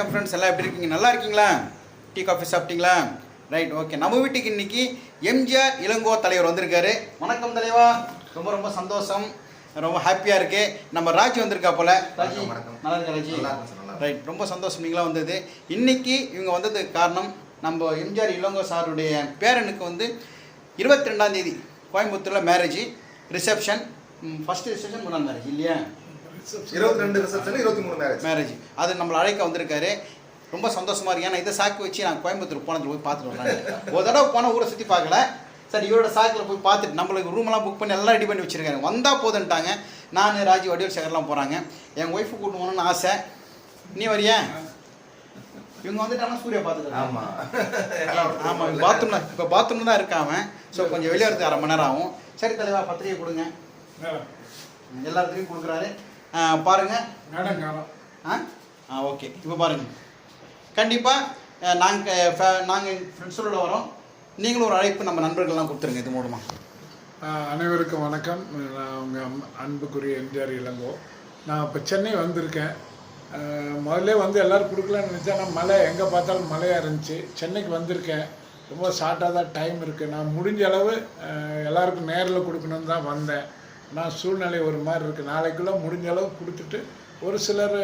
வணக்கம் ஃப்ரெண்ட்ஸ் எல்லாம் எப்படி இருக்கீங்க? நல்லா இருக்கீங்களா? டீ காஃபி சாப்பிட்டீங்களா? ரைட் ஓகே நம்ம வீட்டுக்கு இன்னைக்கு எம்ஜிஆர் இளங்கோ தலைவர் வந்திருக்காரு. வணக்கம் தலைவா. ரொம்ப ரொம்ப சந்தோஷம். ரொம்ப ஹாப்பியாக இருக்கு. நம்ம ராஜி வந்திருக்கா போல. ராஜி. நல்லா இருக்கா ராஜி. ரைட் ரொம்ப சந்தோஷம். நீங்களாம் வந்தது. இன்னைக்கு இவங்க வந்ததுக்கு காரணம் நம்ம எம்ஜிஆர் இளங்கோ சாருடைய பேரனுக்கு வந்து இருபத்தி ரெண்டாம் தேதி கோயம்புத்தூரில் மேரேஜ் ரிசப்ஷன் ஃபர்ஸ்ட் ரிசப்ஷன் மூணாம் மேரேஜ் இல்லையா? இருபத்தி ரெண்டு ரிசப்ஷன் இருபத்தி மூணு மேரேஜ் மேரேஜ் அது நம்மளை அழைக்க வந்திருக்காரு. ரொம்ப சந்தோஷமா இருக்கு. ஏன்னா இதை சாக்கு வச்சு நான் கோயம்புத்தூர் போனதுல போய் பார்த்துட்டு வரேன் ஒரு தடவை போன ஊரை சுற்றி பார்க்கல. சரி இவரோட சாக்கில் போய் பார்த்துட்டு நம்மளுக்கு ரூமெல்லாம் புக் பண்ணி எல்லாம் ரெடி பண்ணி வச்சிருக்காங்க வந்தால் போதுன்ட்டாங்க. நான் ராஜி வடிவல் சேகர்லாம் போகிறாங்க என் ஒய்ஃபு கூட்டு போகணும்னு ஆசை. நீ வரியா? இவங்க வந்துட்டாங்கன்னா சூர்யா பார்த்துட்டு ஆமா. ஆமாம் பாத்ரூம்ல இப்போ பாத்ரூம் தான் இருக்காம ஸோ கொஞ்சம் வெளியே வரதுக்கு அரை மணி நேரம் ஆகும். சரி தலைவா பத்திரிகை கொடுங்க. எல்லாத்துலேயும் கொடுக்குறாரு. பாருங்க. மேடம் காலம் ஆ? ஆ ஓகே. இப்போ பாருங்க. கண்டிப்பாக நாங்கள் நாங்கள் ஃப்ரெண்ட்ஸோட வரோம். நீங்களும் ஒரு அழைப்பு நம்ம நண்பர்கள்லாம் கொடுத்துருங்க இது மூலமாக அனைவருக்கும் வணக்கம். நான் உங்கள் அன்புக்குரிய எம்ஜிஆர் இளங்கோ. நான் இப்போ சென்னை வந்திருக்கேன். முதல்ல வந்து எல்லோரும் கொடுக்கலான்னு நினச்சேன். ஆனால் மழை எங்கே பார்த்தாலும் மழையாக இருந்துச்சு. சென்னைக்கு வந்திருக்கேன். ரொம்ப ஷார்ட்டாக தான் டைம் இருக்குது நான் முடிஞ்ச அளவு எல்லாருக்கும் நேரில் கொடுக்கணும்னு தான் வந்தேன். நான் சூழ்நிலை ஒரு மாதிரி இருக்குது நாளைக்குள்ளே முடிஞ்ச அளவு கொடுத்துட்டு ஒரு சிலர்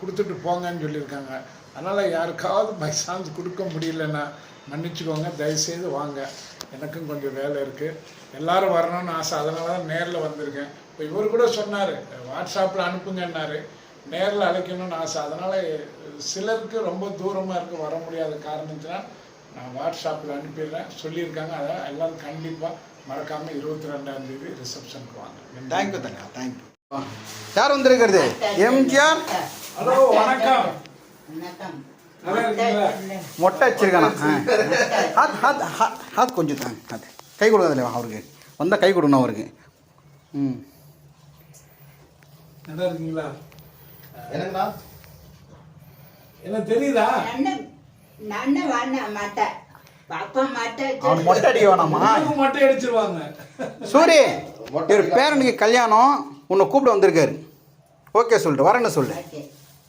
கொடுத்துட்டு போங்கன்னு சொல்லியிருக்காங்க. அதனால் யாருக்காவது பை சான்ஸ் கொடுக்க முடியலன்னா மன்னிச்சுக்கோங்க தயவுசெய்து வாங்க. எனக்கும் கொஞ்சம் வேலை இருக்குது எல்லோரும் வரணும்னு ஆசை. அதனால தான் நேரில் வந்திருக்கேன். இப்போ இவர் கூட சொன்னார் வாட்ஸ்அப்பில் அனுப்புங்கன்னாரு. நேரில் அழைக்கணும்னு ஆசை. அதனால் சிலருக்கு ரொம்ப தூரமாக இருக்குது வர முடியாத காரணத்தினால் நான் வாட்ஸ்அப்பில் அனுப்பிடுறேன். சொல்லியிருக்காங்க. அதை எல்லாரும் கண்டிப்பாக மறக்காமல் இருபத்தி ரெண்டாம் தேதி ரிசப்ஷனுக்கு வாங்க. தேங்க்யூ தங்கா தேங்க்யூ யார் வந்திருக்கிறது? எம்ஜிஆர்? ஹலோ வணக்கம். வணக்கம் நல்லா இருக்கீங்களா? மொட்டை வச்சிருக்கானா? ஆ. ஹாத் ஹாத் ஹாத் ஹாத் கொஞ்சம் தாங்க. ஹாத். கை கொடுங்க அவருக்கு. வந்தால் கை கொடுக்கணும் அவருக்கு. ம். நல்லா இருக்கீங்களா? என்னங்கண்ணா? என்ன தெரியுதா? பாப்பா அவன் மொட்டை அடிக்க வேணாமா? உனக்கு மொட்டை அடிச்சிருவாங்க. சூரி பேரனுக்கு கல்யாணம் உன்னை கூப்பிட வந்திருக்காரு. ஓகே சொல்லிட்டு வரேன்னு சொல்லு. ஓகே.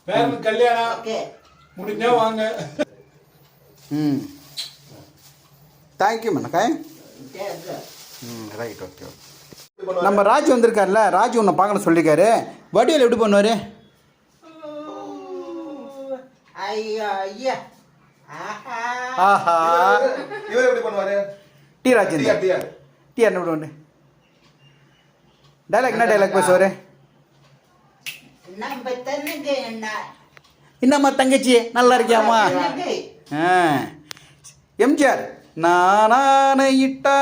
பேரன் கல்யாணம். ஓகே. முடிஞ்சா வாங்க. ம். தேங்க்யூ மண்ணக்காய் ம் ரைட் ஓகே ஓகே நம்ம ராஜ் வந்திருக்கார்ல ராஜ் உன்னை பார்க்கணும் சொல்லியிருக்காரு. வடிவேல் எப்படி பண்ணுவார்? ஐயோ ஐயா. ஆஹா. இவர் எப்படி பண்ணுவாரு? T Rajendran. TR TR T என்ன பண்ணுவாரு டைலாக் என்ன டைலாக் பேசுவார்? என்னம்மா தங்கச்சி நல்லா இருக்கியாம்மா? எம்ஜிஆர் நானான இட்டா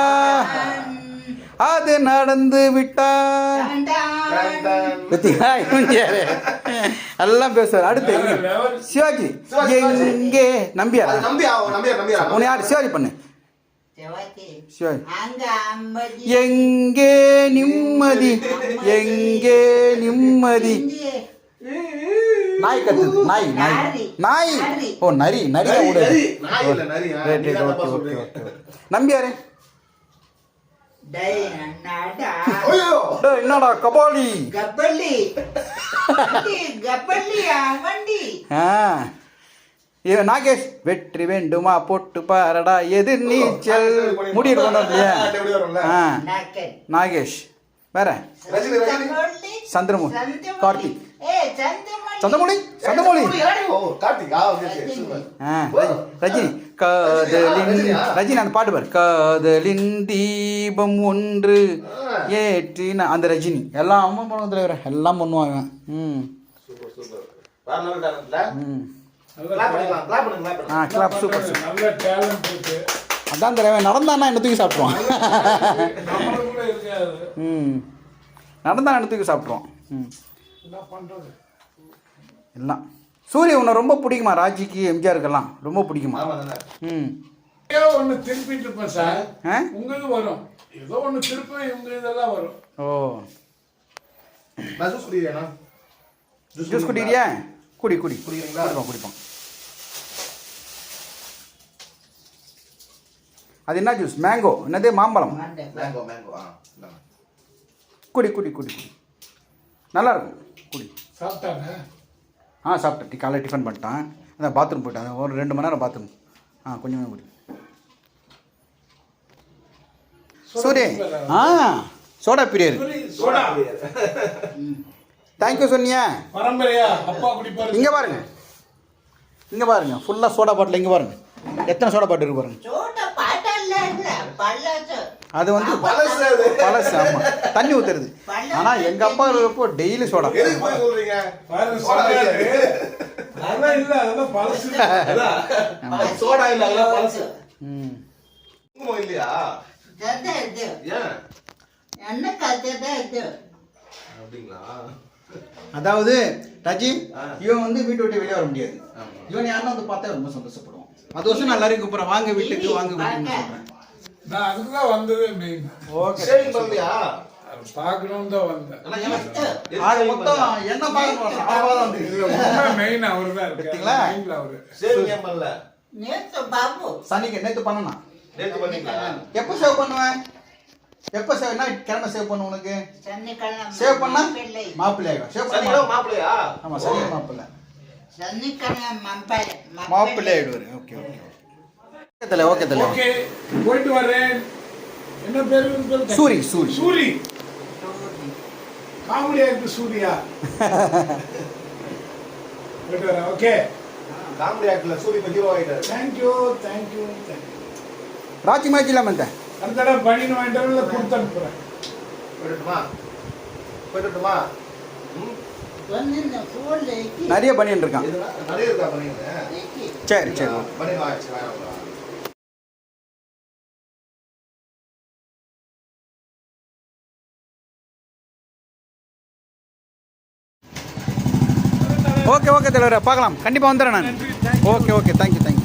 அது நடந்து விட்டா. எம்ஜிஆர்? எல்லாம் பேசுவார். அடுத்து. சிவாஜி. எங்கே நம்பியாரா? அது நம்பி ஆ, நம்பியார் நம்பியார் உன்னை யார்? சிவாஜி பண்ணு. எங்கே நிம்மதி? எங்கே நிம்மதி? நாய் கத்துது நாய் நாய். நரி. நாய். ஓ நரி. நரி. ஓகே நம்பியாரு? என்னடா கபாலி? கப்பலி வண்டி, கப்பலியா வண்டி ஆ இவன் நாகேஷ் வெற்றி வேண்டுமா போட்டு பாரடா எதிர் நீச்சல் முடி இருக்கணும் இல்லையா எப்படி வரும்ல? ஆ நாக்கன் நாகேஷ் வேற ரஜினி, ரஜினி. சந்திரமௌலி. சந்திரமு- சந்திரமௌலி. கார்த்திக். சந்தமொழி. சந்தமொழி ரஜினி. காதலின் ரஜினி அந்த பாட்டு பாரு. காதலின் தீபம் ஒன்று ஏற்றின அந்த ரஜினி. எல்லாம் அம்மா பண்ணுவோம் தலைவர். எல்லாம் பண்ணுவாங்க ம். ஆ கிளாப் சூப்பர் சூப்பர் அதான் தலைவன் நடந்தானா என்ன தூக்கி சாப்பிட்ருவான் நம்மளுக்கு கூட இருக்காது. ம். நடந்தா என்ன தூக்கி சாப்பிட்ருவான் ம். எல்லாம் சூரிய உன்னை ரொம்ப பிடிக்குமா? ராஜிக்கு எம்ஜிஆருக்கெல்லாம். ரொம்ப பிடிக்குமா? ம். ஏதோ ஒண்ணு திருப்பிட்டு இருப்பேன் சார். ஆ? உங்களுக்கு வரும். ஏதோ ஒண்ணு திருப்பேன் இவங்க இதெல்லாம் வரும். ஓ. ஜூஸ் ஜூஸ் குடிக்கிறியா? குடி குடி. குடிக்கிறீங்களா? குடிப்போம் குடிப்போம். அது என்ன ஜூஸ்? மேங்கோ என்னது? மாம்பழம். Mango mango. குடி குடி குடி குடி. நல்லா இருக்கும். குடி சாப்பிட்டாங்க? ஆ சாப்பிட்டேன். டி- காலைல டிஃபன் பண்ணிட்டான். அதான் பாத்ரூம் போயிட்டேன். ஒரு ரெண்டு மணி நேரம் பாத்ரூம். ஆ கொஞ்சம் குடி. சூரி ஆ சோடா பிரியர் சோடா தேங்க்யூ சொன்னியா. பரம்பரையா? அப்பா குடிப்பாரு இங்கே பாருங்க. இங்கே பாருங்க. ஃபுல்லாக சோடா பாட்டில் இங்கே பாருங்க. எத்தனை சோடா பாட்டில் இருக்கு பாருங்க. அது வந்து பழசு ஆமாம் தண்ணி ஊற்றுறது ஆனால் எங்கள் அப்பா இருக்கப்போ டெய்லி சோடா சோடா இல்ல. அதெல்லாம் பழசு. ம். இல்லையா? அதாவது ராஜி. இவன் வந்து வீட்டை விட்டு வெளியே வர முடியாது. இவன் யாருன்னா வந்து பார்த்தா ரொம்ப சந்தோஷப்படுவான். அது வருஷம் நான் எல்லாரையும் கூப்பிட்றேன். வாங்க வீட்டுக்கு வாங்க வீட்டுக்கு சொல்கிறேன் நான் அதுக்கு தான் வந்ததே மெயின் ஓகே ஷேவிங் பண்ணலையா தான் வந்தேன். ஆனா மொத்தம்? என்ன பார்க்க ஆவாதான் இதுல உண்மை மெயின் அவரு தான் மெயின்ல அவரு. Shaving ஏன் பண்ணல? நேத்து பாபு. சனிக்கு நேற்று பண்ணனா நேத்து பண்ணீங்களா? எப்போ சேவ் பண்ணுவேன்? எப்போ சேவ் என்ன கிழமை சேவ் பண்ண உனக்கு? சனிக்கிழமை சேவ் பண்ணா பிள்ளை மாப்பிள்ளை. ஆகிடும் சேவ் பண்ண மாப்பிள்ளையா? ஆமா சனி மாப்பிள்ளை. சனிக்கிழமை மாப்பிள்ளை. மாப்பிள்ளை ஆகிடுவாரு ஓகே ஓகே ஓகே தலை ஓகே தலை ஓகே போயிட்டு வரேன் என்ன பேரு? சூரி, சூரி. சூரி. காமெடியா இருக்கு சூர்யா? போயிட்டு வரேன் ஓகே காமெடி ஆக்டர்ல சூரிய ஹீரோ ஆயிட்டாரு. Thank you thank you thank you Raji மாச்சி இல்லாமல் இருந்தேன். அடுத்த தடவை பனின்னு வாங்கிட்டு கொடுத்து அனுப்புறேன். போயிட்டுமா போயிட்டுமா நிறைய பண்ணிட்டு இருக்கான். நிறைய இருக்கா பண்ணீங்க சரி சரி. ஓகே. ஓகே தலைவரே பார்க்கலாம். கண்டிப்பாக வந்துடுறேன் நான். Okay okay. Thank you thank you